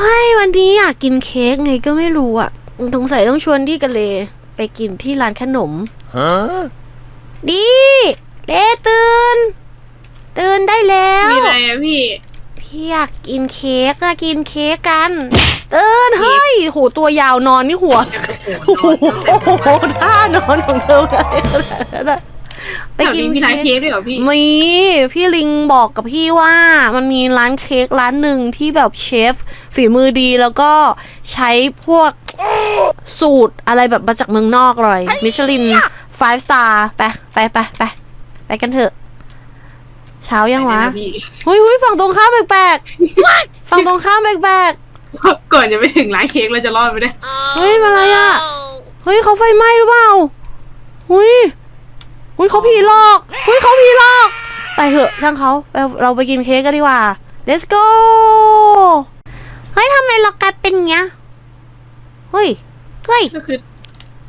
ฮ้ยวันนี้อยากกินเค้กไงก็ไม่รู้อะสงสัยต้องชวนดีกันเลย ไปกินที่ร้านขนม Huh? ดีเลตื่น ตื่นได้แล้ว มีอะไรอะพี่ พี่อยากกินเค้กอะกินเค้กกัน ตื่นเฮ้ยโหตัวยาวนอนนี่หัวโอ้โหโอ้โหท่านอนของเธอได้ขนาดนั้นอะ ไปแถวกินนี้มีร้านเค้เค้กกด้วยเหรอพี่มีพี่ลิงบอกกับพี่ว่ามันมีร้านเค้กร้านหนึ่งที่แบบเชฟฝีมือดีแล้วก็ใช้พวกสูตรอะไรแบบมาจากเมืองนอกเลยมิชลิน5 star ไปไปไปไปไปกันเถอะ เช้ายังวะพี่หุยหุยฝั่งตรงข้ามแปลกๆฝั่งตรงข้ามแปลกก่อนจะไปถึงร้านเค้กเราจะรอดไปได้ๆเฮ้ยมาอะไรอะเฮ้ยเขาไฟไหม้หรือเปล่าหุย หุยเขาผีหลอกหุยเขาผีหลอก ไปเถอะช่างเขาไปเราไปกินเค้กกันดีกว่า let's go เฮ้ยทำไมเรากลายเป็นเงี้ยเฮ้ยเฮ้ยก็คือ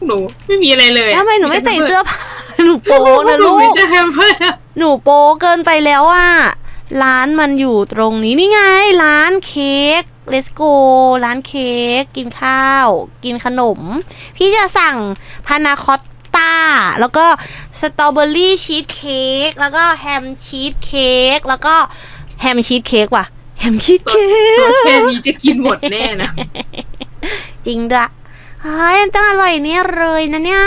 หนูไม่มีอะไรเลยอะทำไมหนูไม่ใส่เสื้อผ้าหนูโป๊นะหลูไม่กได้เพื่อนอะหนูโป๊เกินไปแล้วอะร้านมันอยู่ตรงนี้นี่ไง ร้านเค้ก let's go ร้านเค้กกินข้าว กินขนม พี่จะสั่งพานาคอต ต้า แล้วก็สตรอเบอรี่ชีสเค้กแล้วก็แฮมชีสเค้กแล้วก็แฮมชีสเค้กว่ะแฮมชีสเค้ตัวกแค่นี้จะกินหมดแน่นะ จริงด้วยเฮ้ยต้องอร่อยเนี่ยเลยนะเนี่ย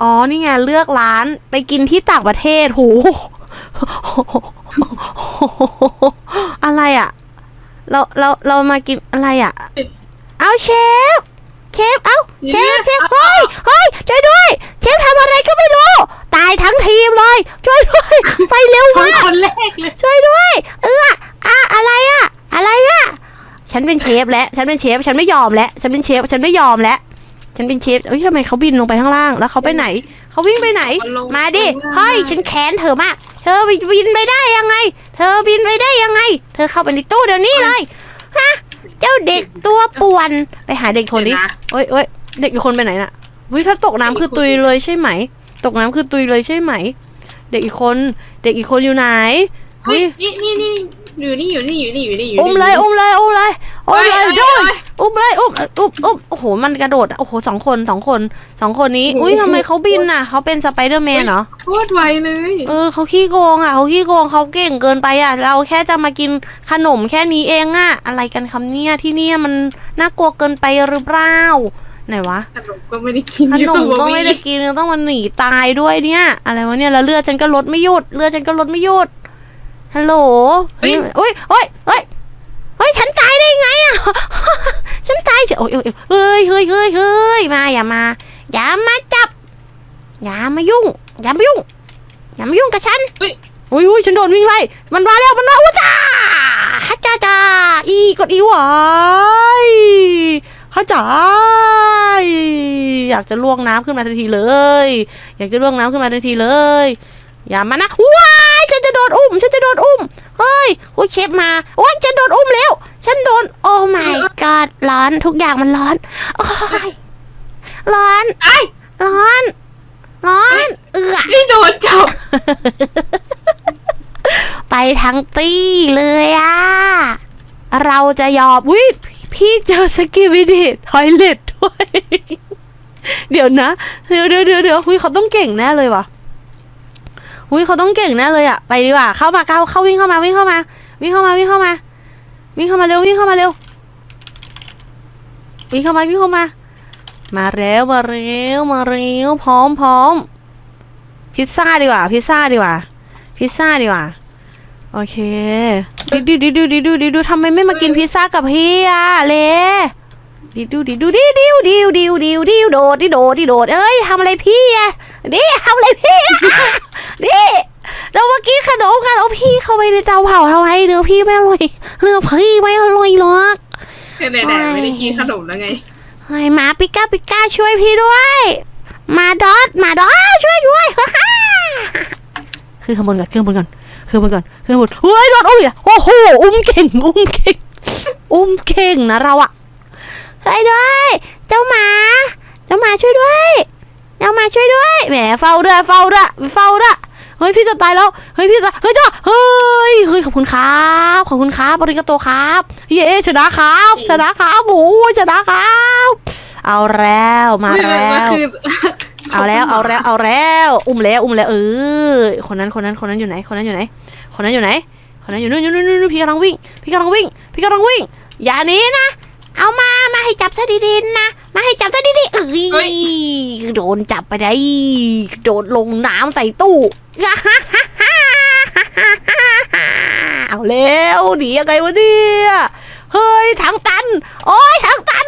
อ๋อ นี่ไงเลือกร้านไปกินที่ต่างประเทศหูอะไรอะ่ะ เราเราเรามากินอะไรอะ่ะ เอาเชฟเชฟ เอาเชฟเชฟเฮ้ยเฮ้ยช่วยด้วย เชฟทำอะไรก็ไม่รู้ ตายทั้งทีมเลย ช่วยด้วย ไฟเร็ว คน มาก คนแรกเลย ช่วยด้วย เอออะอะไรอะอะไรอะฉันเป็นเช ฟแล้วฉันเป็นเชฟฉันไม่ยอมแล้วฉันเป็นเชฟฉันไม่ยอมแล้วฉันเป็นเชฟเอ้ยทำไมเขาบินลงไปข้างล่าง แล้วเขาไปไหน เขาวิ่งไปไหน มาดิเฮ้ยฉันแค้นเธอมาก เธอบินไปได้ยังไง เธอบินไปได้ยังไง เธอเข้าไปในตู้เดี๋ยวนี้เลยฮะเจ้าเด็กตัวป่วนไปหาเด็กคนนี้เอ้ยเอ้ยเด็กอีกคนไปไหนน่ะวิถ้าตกน้ำคือตุยเลยใช่ไหม ตกน้ำคือตุยเลยใช่ไหม เด็กอีกคน เด็กอีกคนอยู่ไหน เฮ้เฮ้ยยนี่นี่นี่อยู่นี่อยู่นี่อยู่นี่อยู่นี่อยู่นี่อุ้มเลยอุ้มเลยอุ้มเลยอุ้มเลยเอ้ยด้วยเอ้ยอุ้มเลยอุ้มอุ้มอุ้มโอ้โหมันกระโดดอะโอ้โหสองคนสองคนสองคนนี้อุ้ยทำไมเขาบินน่ะเขาเป็นสไปเดอร์แมนเหรอโคตรไวเลยเออเขาขี้โกงอะเขาขี้โกงเขาเก่งเกินไปอะ เราแค่จะมากินขนมแค่นี้เองอะ อะไรกันคำเนี่ยที่เนี่ยมันน่ากลัวเกินไปหรือเปล่าไหนวะขนมก็ไม่ได้กินขนมก็อยู่ไม่ได้กินยังต้องมาหนีตายด้วยเนี่ย อะไรวะเนี่ยแล้วเลือดฉันก็ลดไม่หยุดเลือดฉันก็ลดไม่หยุด ฮัลโหลเฮ้ยเฮ้ยเฮ้ยเฮ้ยเฮ้ย ฉันตายได้ไงอะ ฉันตายเฉยโอ้ยโอ้ยเฮ้ยเฮ้ยเฮ้ยเฮ้ยมาอย่ามา อย่ามาจับ อย่ามายุ่ง อย่ามายุ่ง อย่ามายุ่งกับฉันเฮ้ย อุ้ยอุ้ยฉันโดนวิ่งไล่ มันมาแล้วมันมาอุ้ยจ้าฮัจจ้าจ้าอีกดอีหวายฮัจจ้าอยากจะล่วงน้ำขึ้นมาทันทีเลย อยากจะล่วงน้ำขึ้นมาทันทีเลย อย่ามานะว้ายฉัน จะโดนอุ้ม ฉันจะโดนอุ้ม เฮ้ยโอ้ยเชฟมา โอ้ยฉันโดนอุ้มแล้ว ฉันโดน โอ้ my god ร้อนทุกอย่างมันร้อนโอ้ยร้อน ไอ้ยร้อน ร้อน เอือนี่โดนจับ ไปทั้งตี้เลยอะเราจะยอมวิพี่เจอสกิวิดีทอยเล็ตด้วย เดี๋ยวนะ เดี๋ยวเดี๋ยวเดี๋ยวเดี๋ยวหุยเขาต้องเก่งแน่เลยว่ะ หุยเขาต้องเก่งแน่เลยอะไปดีกว่าเข้ามาเข้าเข้าวิ่งเข้ามาวิ่งเข้ามา วิ่งเข้ามาวิ่งเข้ามา วิ่งเข้ามาเร็ววิ่งเข้ามาเร็ววิ่งเข้ามาวิ่งเข้ามา มาเร็วมาเร็วมาเร็วพร้อมพร้อมพิซซ่าดีกว่า พิซซ่าดีกว่า พิซซ่าดีกว่าโอเคดิดูดิดูดิดูดิดูทำไมไม่มากินพิซซ่ากับพี่อะเลดิดูดิดูดิดิวดิวดิวดิวดิวโดดดิโดดดิโดดเอ้ยทำอะไรพี่อะดิทำอะไรพี่อะ ดิเรามากินขนมกันเอาพี่เข้าไปในเตาเผาทำไมเนื้อพี่ไม่อร่อยเนื้อพี่ไม่อร่อยหรอกไหนๆไม่ได้กินขนมแล้วไงเฮ้ยมาปิก้าปิก้าช่วยพี่ด้วยมาดอทมาดอทช่วยด้วยฮ่าฮ่าขึ้นข้างบนก่อนขึ้นข้างบนก่อนขึ้นข้างบนก่อนขึ้นข้างบนเฮ้ยโดนอุ้มอีกแล้วโอ้โหอุ้มเก่งอุ้มเก่งอุ้มเก่งนะเราอะช่วยด้วย เจ้าหมา เจ้าหมาช่วยด้วย แหมเฝ้าด้วยเฝ้าด้วยเฝ้าด้วยเฮ้ยพี่จะตายแล้วเฮ้ยพี่จะเฮ้ยจ้าเฮ้ยเฮ้ยขอบคุณครับขอบคุณครับบริกาโตครับ เย้ชนะครับ ชนะครับโอ้ยชนะครับ เอาแล้วมาไม่เลยแล้มันวคือเอาแล้วเอาแล้วเอาแล้ว อุ้มแล้วอุ้มแล้วเออคนนั้นคนนั้นคนนั้นอยู่ไหนคนนั้นอยู่ไหน คนนั้นอยู่ไหน คนนั้นอยู่นู่นอยู่นู่นอยู่นู่นพี่กำลังวิ่ง พี่กำลังวิ่ง พี่กำลังวิ่ง อย่าหนี้นะ เอามามาให้จับซะดีๆนะมา ให้จับซะดีๆเอ้ยโดนจับไปได้โดดลงน้ำใส่ตู้ เอาแล้วหนียังไงวะเนี่ยเฮ้ยถังตัน โอ้ยถังตัน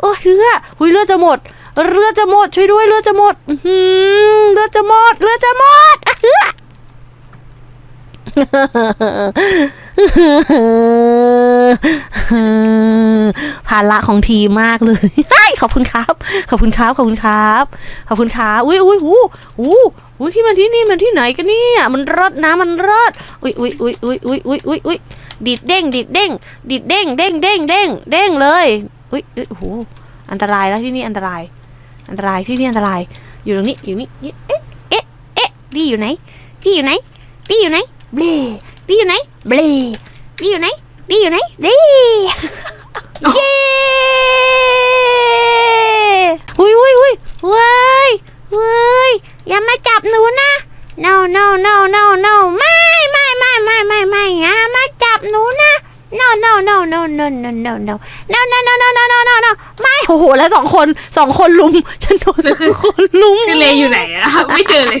โอ้ยเรือหุยเลือดจะหมด เรือจะหมดช่วยด้วยเรือจะหมดอื้อหือเรือจะหมดเรือจะหมดอะเฮือ ภาระของทีมากเลยขอบคุณครับ ขอบคุณครับ ขอบคุณครับ ขอบคุณครับอุ้ยอุ้ยหูหูหูที่มันที่นี่มันที่ไหนกันเนี่ยมันรอดนะมันรอดอุ้ยอุ้ยอุ้ยอุ้ยอุ้ยอุ้ยอุ้ยอุ้ยดิดเด้งดิดเด้งดิดเด้งเด้งเด้งเด้งเด้งเลยอุ้ยอุ้ยหูอันตรายแล้วที่นี่อันตราย อันตรายที่นี่อันตราย อยู่ตรงนี้อยู่นี่เอ๊ะเอ๊ะเอ๊ะพี่อยู่ไหนพี่อยู่ไหนพี่อยู่ไหนเบล พี่อยู่ไหนเบลพี่อยู่ไหนพี่อยู่ไหนเบลเย้หุยหุยหุยเว้ยเว้ยอย่ามาจับหนูนะ no no no no no ไม่ไม่ไม่ไม่ไม่ไม่อย่ามาจับหนูนะ no no no no no no no no no no no no no no no no no ไม่โอ้โหแล้วสองคนสองคนลุมฉันโดนสองคนลุมคือเลอยู่ไหนอะไม่เจอเลย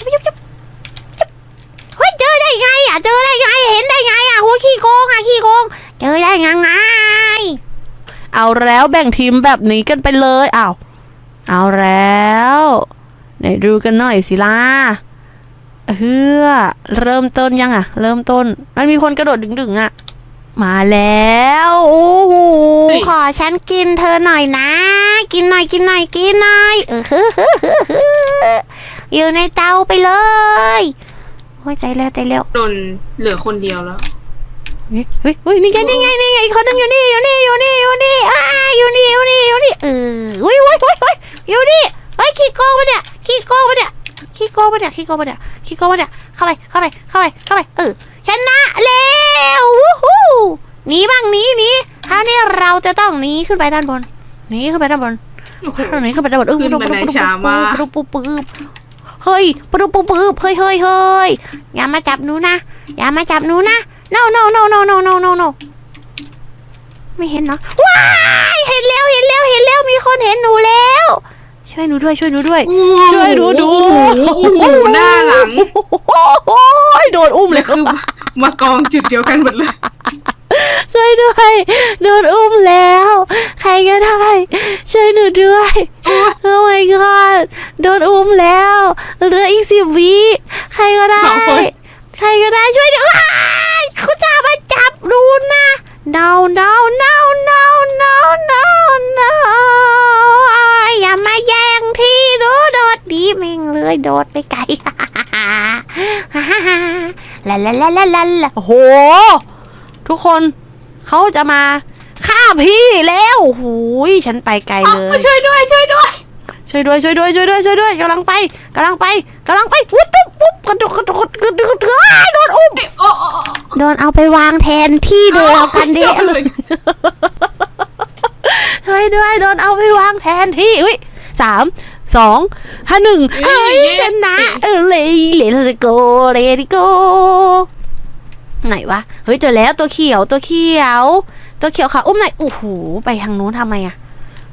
จับจับจับเฮ้ยเจอได้ไงอะเจอได้ไงเห็นได้ไงอะหัวขี้โกงอะขี้โกง เจอได้ไงไงเอาแล้วแบ่งทีมแบบนี้กันไปเลยอ้าวเอาแล้วไหนดูกันหน่อยสิล่ะเฮือเริ่มต้นยังอะ เริ่มต้น มันมีคนกระโดดดึงๆอะ มาแล้วโอ้โหขอฉันกินเธอหน่อยนะ กินหน่อยกินหน่อยกินหน่อยเออฮึฮึฮึฮึ อยู่ในเตาไปเลยโอ้ยใจแล้วใจแล้วโดนเหลือคนเดียวแล้วเฮ้ยเฮ้ยเฮ้ยนี่ไงนี่ไงนี่ไงอีกคนหนึงอยู่นี่อยู่นี่อยู่นี่อยู่นี่อ่าอยู่นี่อยู่นี่อยู่นี่เออเฮ้ยเฮ้ยเฮ้ยเฮ้ยอยู่นี่เฮ้ยขี้โกงปะเนี่ยขี้โกงปะเนี่ยขี้โกงปะเนี่ยขี้โกงปะเนี่ยขี้โกงปะเนี่ยเข้าไปเข้าไปเข้าไปเข้าไปเออชนะแล้ววู้ฮู้หนีบ้างหนีหนีคราวนี้เราจะต้องหนีขึ้นไปด้านบนหนีขึ้นไปด้านบนโอ้โหหนีขึ้นไปด้านบนเออขึ้นบันไดช้ามากปุ๊บปุ๊บปุ๊บปุ๊บ เฮ้ยปุ๊บปุ๊บปุ๊บเฮ้ยเฮ้ยเฮ้ยอย่ามาจับหนูนะ อย่ามาจับหนูนะ no no no no no no no no ไม่เห็นเนาะว้ายเห็นแล้วเห็นแล้วเห็นแล้วมีคนเห็นหนูแล้ว ช่วยหนูด้วยช่วยหนูด้วย ช่วยหนูดูโอ้โหหน้าหลังโอ้ยโดนอุ้มเลยคือมากองจุดเดียวกันหมดเลยช่วยด้วยโดนอุ้มแล้ว ใครก็ได้ช่วยหนูด้วย โอ้ my god โดนอุ้มแล้วเหลืออีกสิบวิใครก็ได้ สองคน ใครก็ได้ช่วยด้วยอ้ายเขาจะมาจับดูนะ no no no no no no no อ้ายอย่ามาแย่งที่ดูโดดดีแม่งเลยโดดไปไกล ลาลาลาลาลาลาโอ้โห ทุกคนเขาจะมาฆ่าพี่แล้วหูย ฉันไปไกลเลย ช่วยด้วยช่วยด้วย ช่วยด้วยช่วยด้วยช่วยด้วยช่วยด้วยกำลังไปกำลังไปกำลังไปวุ้บตุ๊บปุ๊บกระโดดกระโดดกระโดดกระโดดอ้ายโดนอุ้มโอ้โอ้โอ้โดนเอาไปวางแทนที่เดียวกันเดะเลยช่วยด้วยโดนเอาไปวางแทนที่อุ้ยสามสองห้าหนึ่งเฮ้ยชนะเออเลยเลตโกเลติโกไหนวะ เฮ้ยเจอแล้วตัวเขียวตัวเขียว ตัวเขียวค่ะ อุ้มไหนอยโอ้โหไปทางนู้นทำไมอะ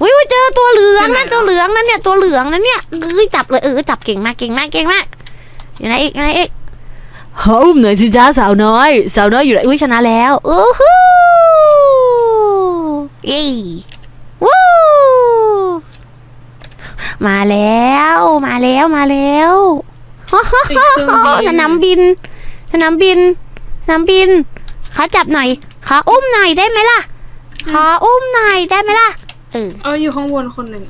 วิวเจอตัวเหลืองนะตัวเหลืองนั่นเนี่ยตัวเหลืองนั่นเนี่ยเอ้ยจับเลยเออจับเก่งมากเก่งมากเก่งมากอยู่ไหนอีกอยู่ไหนอีกโฮมหน่อยสิจ้าสาวน้อย สาวน้อยอยู่ไหนอุ้ยชนะแล้วโอ้โหเย้วู้มาแล้วมาแล้วมาแล้วสนามบิน สนามบิน สนามบินขาจับหน่อยขาอุ้มหน่อยได้ไหมล่ะขาอุ้มหน่อยได้ไหมล่ะ เออเอออยู่ข้างบนคนหนึ่ง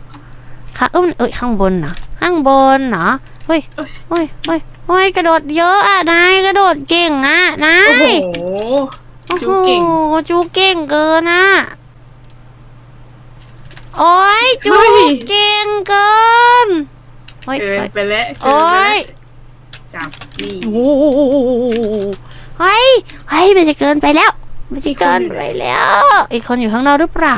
ค่ะเอ้ยเออยข้างบนเหรอข้างบนเนาะเฮ้ยเฮ้ยเฮ้ยเฮ้ยกระโดดเยอะอะนายกระโดดเก่งอะนายโอ้โหจูเก่งจูเก่งเกินอะโอ้ยจูเก่งเกินเฮ้ยเกิไปแล้วโอ้ยจับนี่โอ้เฮ้ยเฮ้ยมันจะเกินไปแล้วมันจะเกินไปแล้วอีกคนอยู่ข้างนอกหรือเปล่า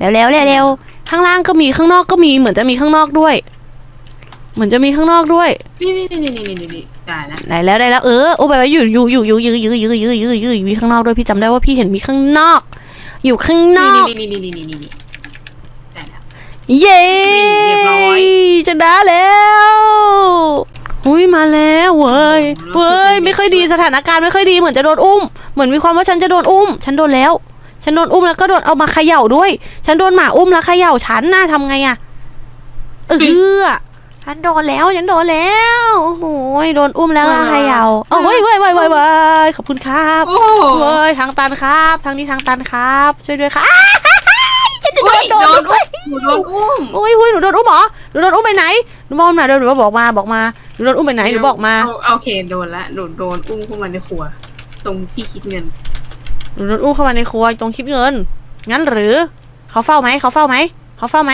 เร็วเร็วข้างล่างก็มีข้างนอกก็มีเหมือนจะมีข้างนอกด้วย เหมือนจะมีข้างนอกด้วย นี่นี่นี่นี่นี่นี่นี่ได้แล้วได้แล้วได้แล้วเออโอ้ไปไปอยู่อยู่อยู่อยู่ยื้อยื้อยื้อยื้อยื้อยื้อยื้อมีข้างนอกด้วยพี่จำได้ว่าพี่เห็นมีข้างนอก อยู่ข้างนอก นี่นี่นี่นี่นี่นี่นี่ได้แล้ว เย้เรียบร้อย ชนะแล้วอุ้ยมาแล้วเว้ยโอ้โหเว้ยไม่ค่อยดีสถานการณ์ไม่ค่อยดีเหมือนจะโดนอุ้ม เหมือนมีความว่าฉันจะโดนอุ้ม ฉันโดนแล้ว ฉันโดนอุ้มแล้วก็โดนเอามาเขย่าด้วย ฉันโดนหมาอุ้มแล้วเขย่าฉันน่าทำไงอะเออฉันโดนแล้วฉันโดนแล้วโอ้โหโดนอุ้มแล้วอะเขย่าเอาเว้ยเว้ยเว้ยเว้ยเว้ยขอบคุณครับโอ้โหเว้ยทางตันครับ ทางนี้ทางตันครับ ช่วยด้วยค่ะอ้ายฉันโดอุ้ยนโดโดนนด้วอุ้ยมหนูโดนอุ้มโอ้ยหุยหนูโดนอุ้มเหรอหนูโดนอุ้มไปไหนหนูบอกมาเดี๋ยวหนูบอกมาบอกมาหนูโดนอุ้มไปไหนหนูบอกมาเโอเคโดนละโดนโดนอุ้มเข้ามาในครัว ตรงที่คิดเงินห นูโดนอุ้มเข้ามาในครัวตรงคลิปเงิน งั้นหรือ เขาเฝ้าไหม เขาเฝ้าไหม เขาเฝ้าไหม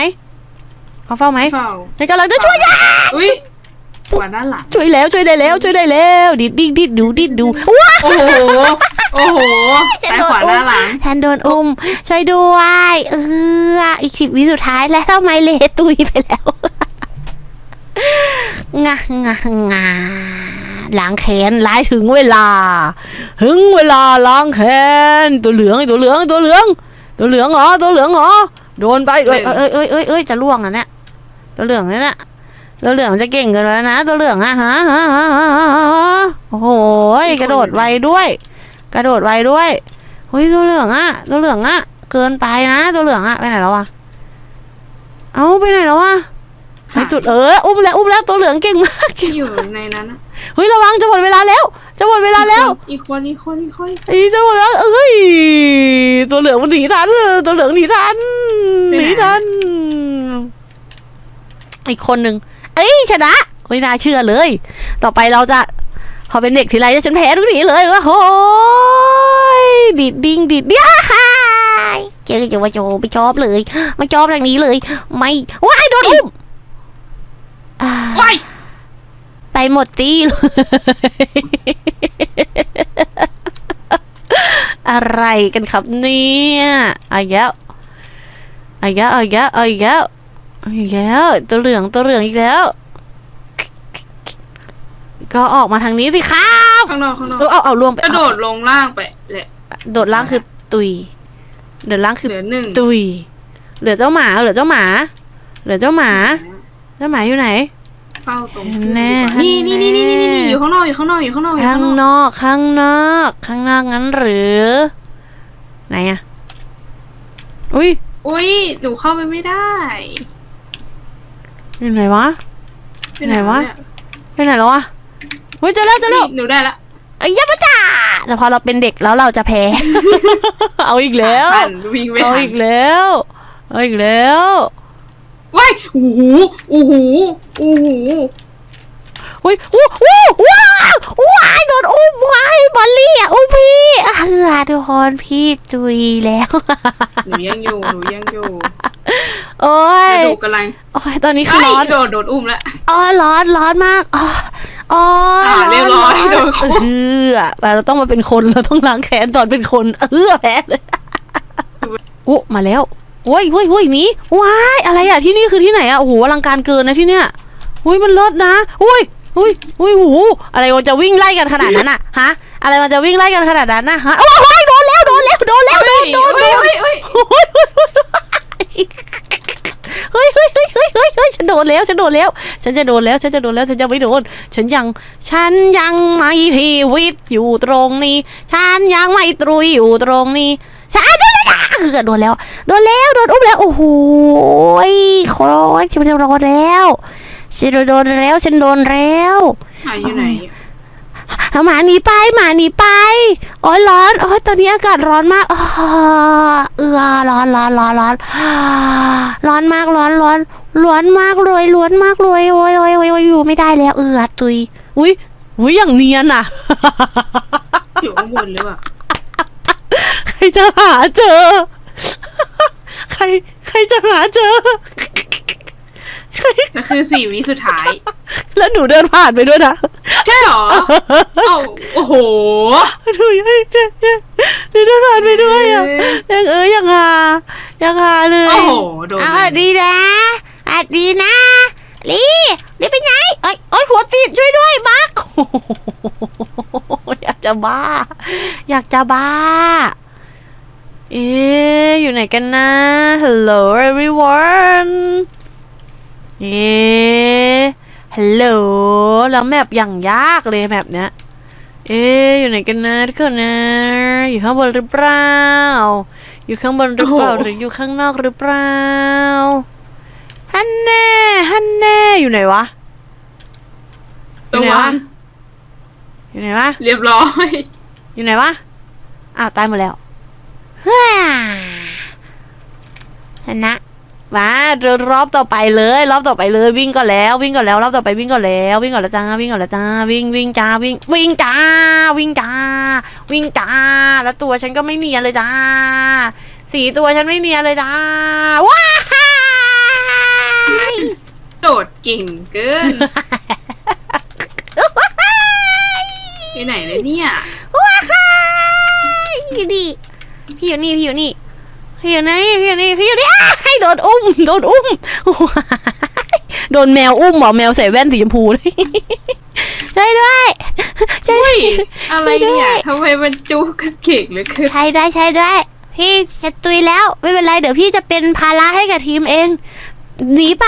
เขาเฝ้าไหมเฝ้าฉันกำลังจะช่วยยาอุ้ยขวาด้านหลังช่วยแล้วช่วยได้แล้วช่วยได้แล้วดิดดิดดิดดูดิดดูว้าโอ้โหโอ้โหฉันซ้ายโดขนวาอุ้ด้ามนหลังฉันโดนอุ้มช่วยด้วยเอออีกสิบวิสุดท้ายแล้วทำไมเลตุยไปแล้วงางางา ล้างแค้นร้ายถึงเวลา ถึงเวลาล้างแค้นตัวเหลืองตัวเหลืองตัวเหลือง ตัวเหลืองเหรอตัวเหลืองเหรอโดนไปเอ้ยเอ้ยเอ้ยเอ้ยอยจะล่วงอะเนี่ยตัวเหลืองเนี่ยนะตัวเหลืองจะเก่งเกันแล้วนะ ตัวเหลืองอะฮะฮะฮะฮะโอ้โหกระโดดไวด้วย กระโดดไวด้วยเฮ้ยตัวเหลืองอะตัวเหลืองอะเกินไปนะตัวเหลืองอะไปไหนแล้ววะเอาไปไหนแล้ววะไปจุดเอออุ้มแล้วอุ้มแล้วตัวเหลืองเก่งมากอยู่ในนั้น เฮ้ยระวังจะหมดเวลาแล้ว จะหมดเวลาแล้ว อีกคนอีกคนอีกคนไอ้จะหมดแล้วเอ้ยตัวเหลืองมันหนีทันตัวเหลืองหนีทันหนีทันอีกคนหนึ่งเอ้ยชนะไม่น่าเชื่อเลย ต่อไปเราจะพอเป็นเด็กทีไรเนี่ยฉันแพ้ทุกทีเลยว่าโอ้ยดิดดิ้งดิดดิ้งเจอจะว่าโจไม่ชอบเลยไม่ชอบอย่างนี้เลย ไม่ว้ายโดนอุ้มอ่าว้าย ไปหมดตี้เลยอะไรกันครับเนี่ยเอาอีกแล้วเอาอีกแล้วเอาอีกแล้วเอาอีกแล้วเอาอีกแล้วตัวเหลืองตัวเหลืองอีกแล้ว ก็ออกมาทางนี้สิครับข้างนอกข้างนอกเอาเอาเอารวมไปกระโดดลงล่างไปแหละโดดล่างคือตุยโดดล่างคือเหลือหนึ่งตุย เหลือเจ้าหมา เหลือเจ้าหมา เหลือเจ้าหมา เจ้าหมาอยู่ไหน เฝ้าตรงแน่ นี่นี่นี่นี่นี่นี่อยู่ข้างนอกอยู่ข้างนอกอยู่ข้างนอกอยู่ข้าข้างงนนอกอกข้างนอกข้างนอกงั้นหรือ ไหนอะอุ้ยอุ้ยหนูเข้าไปไม่ได้อยู่ไหนวะ ปไหนวะเยไปไหนแล้ววะอุ้ยเจอแล้วเจอแล้วนี่หนูได้ละไอ้ยะมะจ้าแต่พอเราเป็นเด็กแล้วเราจะแพ้ เอาอีกแล้วทันวิ่งไม่เอาทันอีกแล้ว เอาอีกแล้ว ว้ายโอ้โหโอ้โหโอ้โหอุ้ยอู้อู้ว้าวว้ายโดนอุ้มว้ายบอลลี่อะอุ้มพี่เออทุกคนพี่จุยแล้ว หนูยังอยู่หนูยังอยู่โอ้ยแล้วหนูกำลังโอ้ยตอนนี้คือไอ้ร้อนโดดโดดอุ้มแล้ว อ๋อร้อนร้อนมากอ๋ออ๋ออ่าเรียบร้อยโดนคุกเออแต่เราต้องมาเป็นคนเราต้องล้างแค้นตอนเป็นคน เออแพ้เลยอุ๊มาแล้ว โอ้ยโอ้ยโอ้ยหมีว้ายอะไรอะที่นี่คือที่ไหนอะโอ้โหอลังการเกินนะที่เนี้ยอุ้ยมันเลิศนะอุ้ยอุ้ยอุ้ยโอ้โหอะไรมันจะวิ่งไล่กันขนาดนั้นอะฮะ อะไรมันจะวิ่งไล่กันขนาดนั้นนะฮะโอ้ยโดนแล้วโดนแล้วโดนแล้วโดนโดนโดนเฮ้ยเฮ้ยเฮ้ยเฮ้ยเฮ้ยเฮ้ยเฮ้ยเฮ้ยเฮ้ยฉันโดนแล้วฉันโดนแล้ว ฉันจะโดนแล้วฉันจะโดนแล้วฉันจะไม่โดน ฉันยัง ฉันยังไม่ทีวิตอยู่ตรงนี้ ฉันยังไม่ตรุยอยู่ตรงนี้ ฉันโดนแล้วเออโดนแล้ว โดนแล้ว โดนอุ้มแล้ว โอ้โหโคตรฉันโดนแล้วฉันโดนแล้ว ฉันโดนแล้วหายอยู่ไหนเอาหมาหนีไป หมาหนีไป โอ้ยร้อนโอ้ยตอนนี้อากาศร้อนมากอ้อเอือร้อนร้อนร้อนร้อนร้อนมากร้อนร้อนร้อนมากเลยร้อนมากเลยโอ้ยโอ้ยโอ้ยโอ้ยอยู่ไม่ได้แล้ว เอือตุย อุ้ยอุ้ยอย่างเนียนอะอยู่ข้างบนหรือเปล่าใคร จะหาเจอ ใคร ใครจะหาเจอนั่นคือสี่วิสุดท้าย แล้วหนูเดินผ่านไปด้วยนะใช่เหรอเอ้าโอ้โหหนูยังเนี่ยเนี่ยหนูเดินผ่านไปด้วยอะยังเอ้ยยังหายังหาเลยโอ้โหโดนเอาอะดีนะอะดีนะลีลีไปไหนเอ้ยเอ้ยหัวติดช่วยด้วยบักอยากจะบ้า อยากจะบ้า เอ๊ะอยู่ไหนกันนะ Hello everyone เอ๊ะ Hello แล้วแมปอย่างยากเลยแมปเนี้ย เอ๊ะอยู่ไหนกันนะทุกคนนะ อยู่ข้างบนหรือเปล่า อยู่ข้างบนหรือเปล่าโอ้โหหรืออยู่ข้างนอกหรือเปล่า ฮันแน่ฮันแน่อยู่ไหนวะ อยู่ระไหนวัวะงอยู่ไหนวะ เรียบร้อย อยู่ไหนวะ อ้าวตายหมดแล้ว ฮ่าชนะมาเดินรอบต่อไปเลย รอบต่อไปเลยวิ่งก่อนแล้ว วิ่งก่อนแล้วรอบต่อไปวิ่งก่อนแล้ว วิ่งก่อนแล้วจ้าวิ่งก่อนแล้วจ้าวิ่งวิ่งจ้าวิ่งวิ่งจ้าวิ่งจ้าวิ่งจ้าแล้วตัวฉันก็ไม่เนียนเลยจ้าสีตัวฉันไม่เนียนเลยจ้าว้ายโดดเก่งเกินที่ไหนเลยเนี่ยว้าย พี่อยู่นี่พี่อยู่นี่พี่อยู่นี่พี่อยู่นี่พี่อยู่นี่พี่อยู่นี่อ้ายโดนอุ้มโดนอุ้มว้ายโดนแมวอุ้มเหรอแมวใส่แว่นสีชมพูเลยช่วยด้วยช่วยเฮ้ด้วยยอะไรช่วยด้เนี่วยยทำไมมันจูกันเก่งเหลือเกินใช่ด้วยใช่ด้วยพี่จะตุยแล้วไม่เป็นไรเดี๋ยวพี่จะเป็นภาระให้กับทีมเอง หนีไป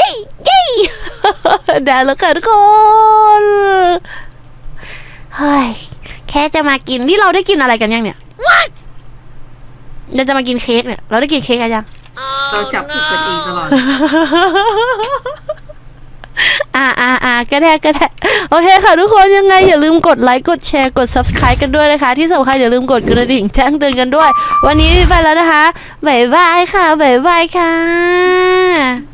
ย้เย้ได้แล้วค่ะทุกคนเฮ้ยแค่จะมากินที่เราได้กินอะไรกันยังเนี่ยเราจะมากินเค้กเนี่ย เราได้กินเค้กกันยัง เราจับผิดกันเองตลอด อ่าอ่าอ่าก็ได้ก็ได้โอเคค่ะทุกคนยังไงอย่าลืมกดไลค์กดแชร์กด subscribe กันด้วยนะคะ ที่สำคัญอย่าลืมกดกระดิ่งแจ้งเตือนกันด้วย วันนี้ไปแล้วนะคะบ๊ายบายค่ะบ๊ายบายค่ะ